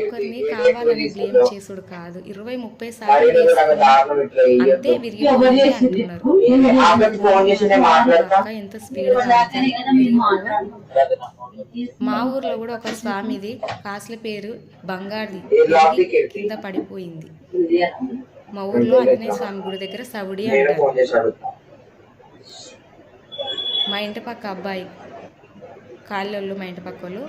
ఒకరిని కావాలని బ్లేమ్ చేసుడు కాదు. ఇరవై ముప్పై సార్లు అంతే విరిగిపోయింది అంటున్నారు. ఎంత స్పీడ్ మా ఊర్లో కూడా ఒక స్వామిది కాసుల పేరు బంగారుది కింద పడిపోయింది. మా ఊర్లో ఆంజనేయ స్వామి గుడి దగ్గర సవుడి అంటారు. మా ఇంటి పక్క అబ్బాయి కాళ్ళోళ్ళు మా ఇంటి పక్క వాళ్ళు.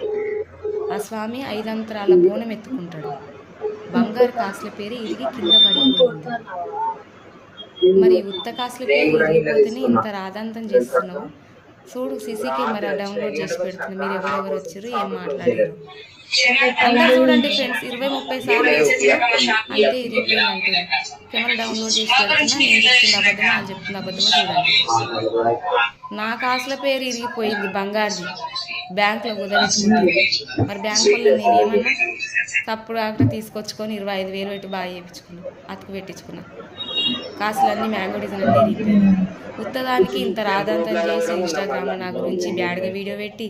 ఆ స్వామి ఐదంతరాల బోనం ఎత్తుకుంటాడు బంగారు కాసుల పేరు ఇరిగి కింద పడిపోయింది. మరి ఉత్త కాసుల పేరు ఇరిగిపోతేనే ఇంత రాదంతం చేస్తున్నావు? చూడు సీసీ కెమెరా డౌన్లోడ్ చేసి పెడుతుంది. మీరు ఎవరెవరు వచ్చారు? ఏం మాట్లాడారు? అందరూ చూడండి ఫ్రెండ్స్ ఇరవై ముప్పై సార్లు వేసుకున్నా అంతే ఇరిగిపోయింది కెమెరా డౌన్లోడ్ చేసి పెడుతున్నా నేను చెప్తుంది అబద్ధమా వాళ్ళు చెప్తుంది అబద్ధమా చూడండి. నా కాసుల పేరు ఇరిగిపోయింది బంగారుది. బ్యాంకులో కుదరచుకుంది మరి బ్యాంక్ వల్ల నేనేమన్నా తప్పుడు ఆకట తీసుకొచ్చుకొని ఇరవై ఐదు వేలు పెట్టి బాగా చేయించుకున్నా. అతుకు పెట్టించుకున్నా. కాసులన్నీ మ్యాంగో డిజైన్ అన్నీ ఉత్తదానికి ఇంత రాదంతం చేసి ఇన్స్టాగ్రామ్లో నా గురించి బ్యాడ్గా వీడియో పెట్టి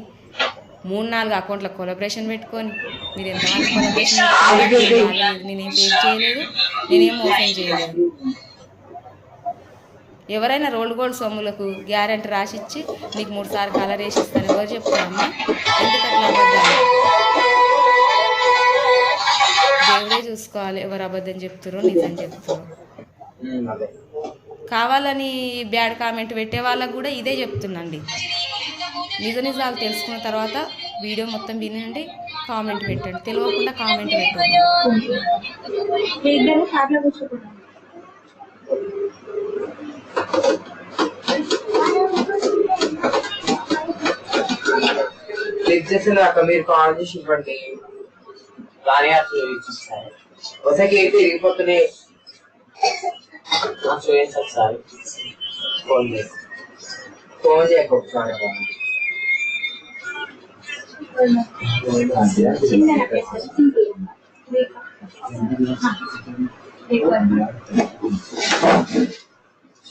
మూడు నాలుగు అకౌంట్ల కొలబరేషన్ పెట్టుకొని మీరు ఎంతమంది కొలబరేషన్ నేనేం పే చేయలేదు. నేనేం మోసం చేయలేదు. ఎవరైనా రోల్డ్ గోల్డ్ సొమ్ములకు గ్యారెంటీ రాసిచ్చి నీకు మూడు సార్లు కలర్ వేసి ఇస్తాను ఎవరు చెప్తారమ్మా ఎందుకు అట్లా అబద్ధాలు? దేవుడే చూసుకోవాలి ఎవరు అబద్ధం చెప్తారో నిజం చెప్తారో. కావాలని బ్యాడ్ కామెంట్ పెట్టే వాళ్ళకు కూడా ఇదే చెప్తున్నాండి. నిజ నిజాలు తెలుసుకున్న తర్వాత వీడియో మొత్తం వినండి కామెంట్ పెట్టండి. తెలియకుండా కామెంట్ పెట్టండి ఇద్దరు కార్లో కూర్చోకూడదు లిఫ్ట్ చేసిన అక్క మీరు కాల్ చేసి ఇవ్వండి కానీ అసలు ఇచ్చిస్తాను ఒకసారి అయితే ఇరిగిపోతున్నాయి నాకు చూపించి ఒకసారి ఫోన్ చేసి ఫోన్ చేయక ఒకసారి చిన్న నెక్లెస్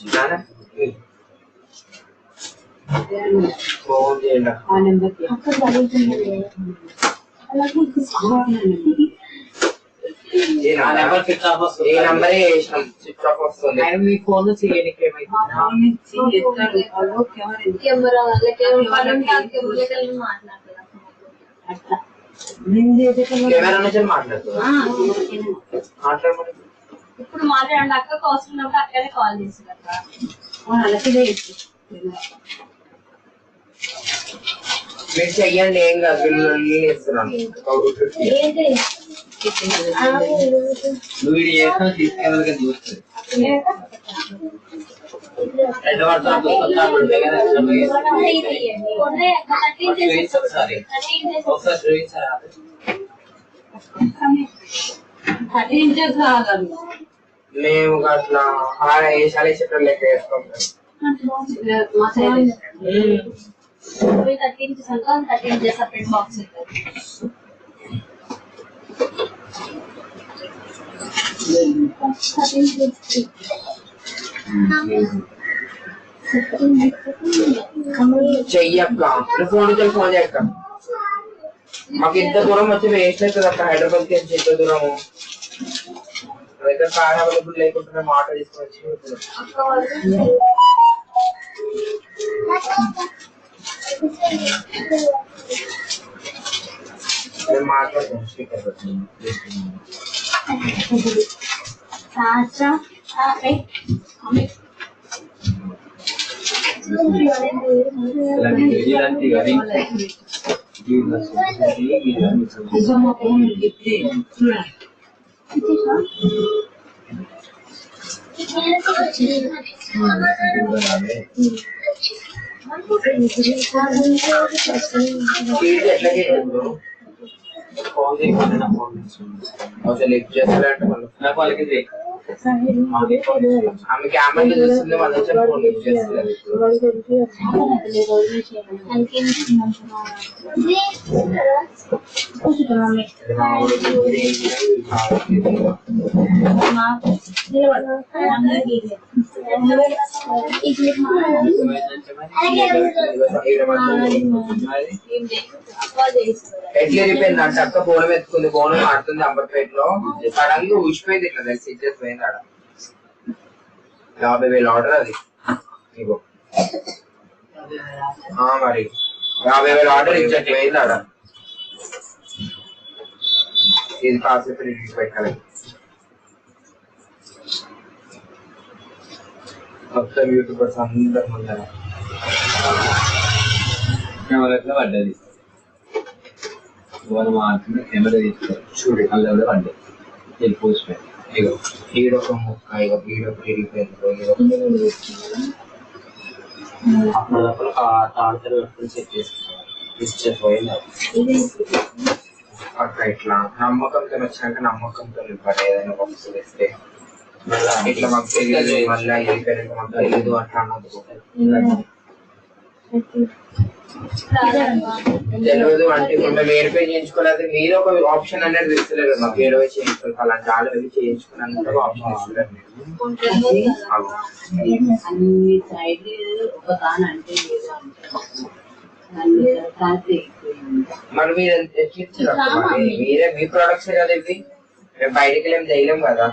సింపుల్ నాన్న? ఫోన్ చేయండి అక్క. అక్క చదువుతుంది అలాగే ఏ నంబర్ స్విచ్ ఆఫ్ వస్తుంది ఏ నంబరే వేసినాం స్విచ్ ఆఫ్ వస్తుంది మీ ఫోన్ చేయడానికి కెమెరా కెమెరా మాట్లాడతారు కెమెరా నుంచి మాట్లాడుతున్నా మాట్లాడమని ఇప్పుడు మాట్లాడండి అక్క అవసరం ఉన్నప్పుడు అక్కడే కాల్ చేసి మీరు చెయ్యండి ఏం కాదు నేను ఇస్తున్నాను నువ్వు ఇది చేసిన తీసుకెళ్ళగా చూస్తుంది ఎంత పడుతుంది ఒకసారి ఒకసారి చూపించారా మేము అట్లా ఆడ వేసాలు వేసేటప్పుడు లెక్క వేసుకుంటాం thirteen Sankranti thirteen separate box చెయ్యక్క నువ్వు ఫోన్ నుంచి ఫోన్ చేయక్క మాకు ఇంత దూరం వచ్చి వేస్ట్ అవుతుంది అక్క హైదరాబాద్ కి ఎంత దూరము నా దగ్గర కార్ అవైలబుల్ లేకుంటే మేము ఆటో తీసుకొని వచ్చి ఇప్పుడు మేము మాట్లాడతాం స్పీకర్ పెట్టి Sasha, Sasha, అసలు లిఫ్ట్ చేస్తారంటే మళ్ళీ నాకు వాళ్ళకి আমি কি আমার নিজের সিনেমা দেখে ফোন নিয়েছিলাম ఎట్లా వెళ్ళిపోయింది అంటే అక్క బోనం ఎత్తుకుంది బోనం ఆడుతుంది అంబర్పేటలో సడన్గా ఊసిపోయింది ఇట్లా తెలిసి ఇచ్చేసి పోయింది ఆడ. యాభై వేల ఆర్డర్ అది. ఇగో. మరి. యాభై వేల ఆర్డర్ ఇచ్చేసి పోయింది ఆడ. ఇది కాసేపు రిలీజ్ పెట్టాలి. మొత్తం యూట్యూబర్స్ అందరి ముందర. కెమెరా పడ్డది? వాళ్ళు మాత్రమే కెమెరా తీసుకోరు చూడు అలా కూడా పడ్డది ఇది ఈడొక ముక్క ఇక ఈడొక తిరిగిపోయింది అప్పుడప్పుడు చెక్ చేసుకుంటారు ఇచ్చే పోయింది అట్లా ఇట్లా. నమ్మకంతో వచ్చినాక నమ్మకంతో ఇవ్వాలి. ఏదైనా బాక్స్ వేస్తే. మళ్ళా ఇట్లా మాకు తెలియదు మళ్ళీ వెళ్ళిపోయినాక మాకు తెలియదు అట్లా అన్నది తెలియదు అంటే ఇప్పుడు మేము చేయించుకోలేదు మీరు ఒక ఆప్షన్ అనేది తెలుస్తలేదు మాకు చేయించుకోవాలి అలాంటి వాళ్ళు వెళ్ళి చేయించుకున్నాను ఆప్షన్ ఇస్తున్నారు మరి మీరు మీరే మీ ప్రొడక్ట్స్ కదా ఇవి? మేము బయటికి వెళ్ళేం చేయలేం కదా.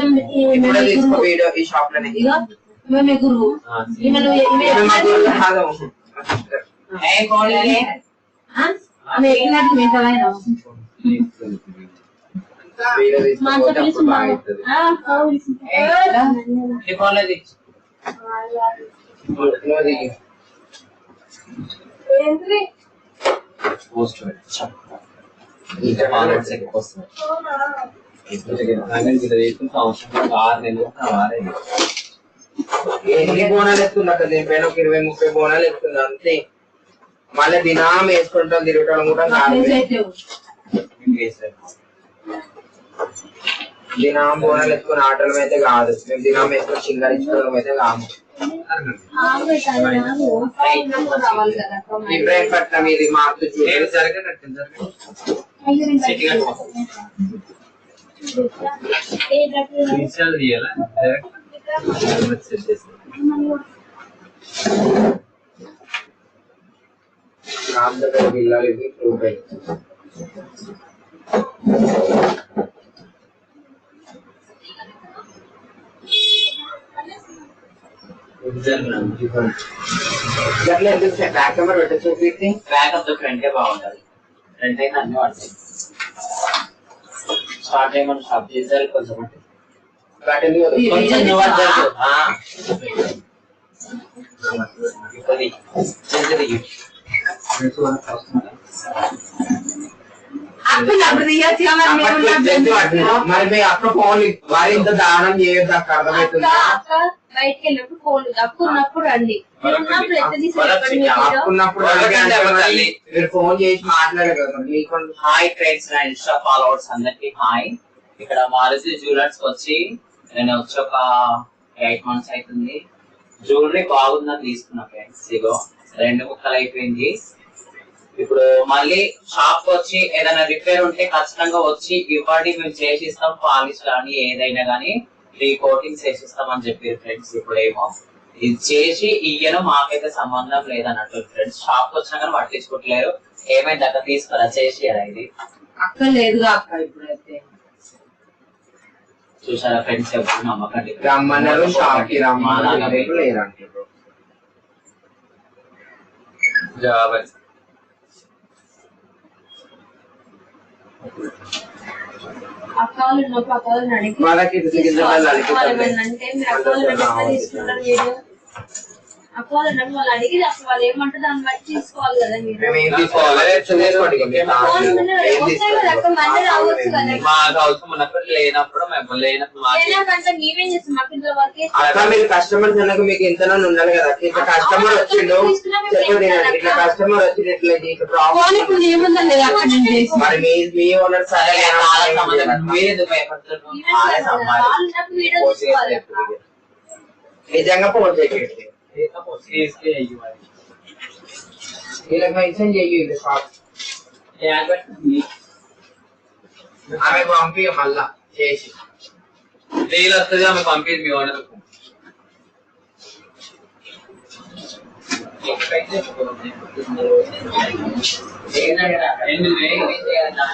ఈమె ఈమె ఈమె ఈమె గురువు. ఆ? ఆమె. పోస్ట్. ఇంకా ఎక్కువ వస్తున్నారు. ఆరు నెలలు ఎన్ని బోనాలు ఎత్తుంది అక్కడ దీనిపైన ఒక ఇరవై ముప్పై బోనాలు ఎత్తుంది అంతే. మళ్ళీ దినాం వేసుకుంటాం తిరగటం కూడా దినాం బోనాలు ఎత్తుకుని ఆటలం అయితే కాదు. మేము దినాం వేసుకొని సింగరించుకోవడం అయితే కాము ఇబ్రాహీంపట్నం ఇది మార్పు చూడు జరగనట్టు జరగదు ఇన్స్టాల్ చేయాలా డైరెక్ట్ సెట్ చేస్తాను రామ్ దగ్గర బిల్లాలు ఇవి ప్రూఫ్ అయ్యి ఇట్లా ఎందుకు బ్యాక్ కెమెరా పెట్టచ్చు వీటిని బ్యాకప్ తో ఫ్రంట్ బాగుంటది ఫ్రంట్ అయితే అన్ని పడతాయి స్టార్ట్ చేయమని స్టాప్ చేసారు కొంచెం బ్యాక్ ఎందుకు వదలదు? కొంచెం నువ్వు అటు మరి మీ అక్క ఫోన్ మరి ఇంత దానం చేయొద్దు అక్క అర్థమవుతుందా? అక్క బయటికి వెళ్ళినప్పుడు ఫోన్ రండి. మీరు? అప్పున్నప్పుడు ఫోన్ చేసి మరి. మీకు హాయ్ ఫ్రెండ్స్ నా ఇన్స్టా ఫాలోవర్స్ అందరికి హాయ్. ఇక్కడ మారుతి జ్యువెలర్స్ వచ్చి నేను వచ్చి ఒక ఎయిట్ మంత్స్ అవుతుంది. జ్యువెలరీ బాగుందని తీసుకున్నా ఫ్రెండ్స్. ఇగో రెండు ముక్కలు అయిపోయింది. ఇప్పుడు మళ్ళీ షాప్ వచ్చి ఏదైనా రిపేర్ ఉంటే ఖచ్చితంగా వచ్చి ఇవ్వండి మేము చేసిస్తాం పాలిష్ కానీ ఏదైనా కానీ త్రీ కోటింగ్స్ చేసిస్తాం అని చెప్పారు ఫ్రెండ్స్ ఇప్పుడేమో. ఇది చేసి ఇయ్యను మాకైతే సంబంధం లేదన్నట్టు ఫ్రెండ్స్ షాప్ వచ్చినా కానీ పట్టించుకోవట్లేరు ఏమైంది అక్కడ తీసుకురా చేసి ఇది? అక్క లేదుగా అక్క ఇప్పుడైతే. చూసారా ఫ్రెండ్స్ ఎప్పుడు నమ్మకండి. రమ్మన్నారు షాప్కి రమ్మన్నారు రేపు వాళ్ళు అక్క వాళ్ళు అడుగుతారు. ఏమన్నా అంటే మీరు అక్క వాళ్ళని ఎట్లా తీసుకుంటారు వీడియో అడిగి వాళ్ళు అడిగి అసలు వాళ్ళు ఏమంటే దాన్ని బట్టి తీసుకోవాలి కదా మీరు. మేము ఏం తీసుకోవాలి? చూసుకోండి ఇక మీరు ఫోన్ కావాలి. మీద ఏం వస్తాయి కదా అక్క మళ్ళీ రావచ్చు కదా. మాకు అవసరం ఉన్నప్పుడు లేనప్పుడు మేము లేనప్పుడు మాకు లేనాకంటే మేమేం చేస్తాం? మాకు ఇంట్లో వర్క్ అక్క మీరు కస్టమర్స్ అన్నాక మీకు ఎంతనో ఉండాలి కదా. ఇట్లా కస్టమర్ వచ్చిండు. చెప్పండి ఇట్లా కస్టమర్ వచ్చి ఇట్లా ప్రాబ్లం మరి మీ మీ ఓనర్ సరే. మీరెందుకు భయపడుతున్నారు? నిజంగా ఫోన్ చేయకండి. లేకపోతే చేస్తే అయ్యేవారు. వీళ్ళకి మెన్షన్ చెయ్యి షాప్ యాడ్ పెట్టండి. ఆమె పంపి మళ్ళా చేసి డైలీ వస్తుంది ఆమె పంపింది మీ ఓనర్ ఎనిమిది వేలు సంథింగ్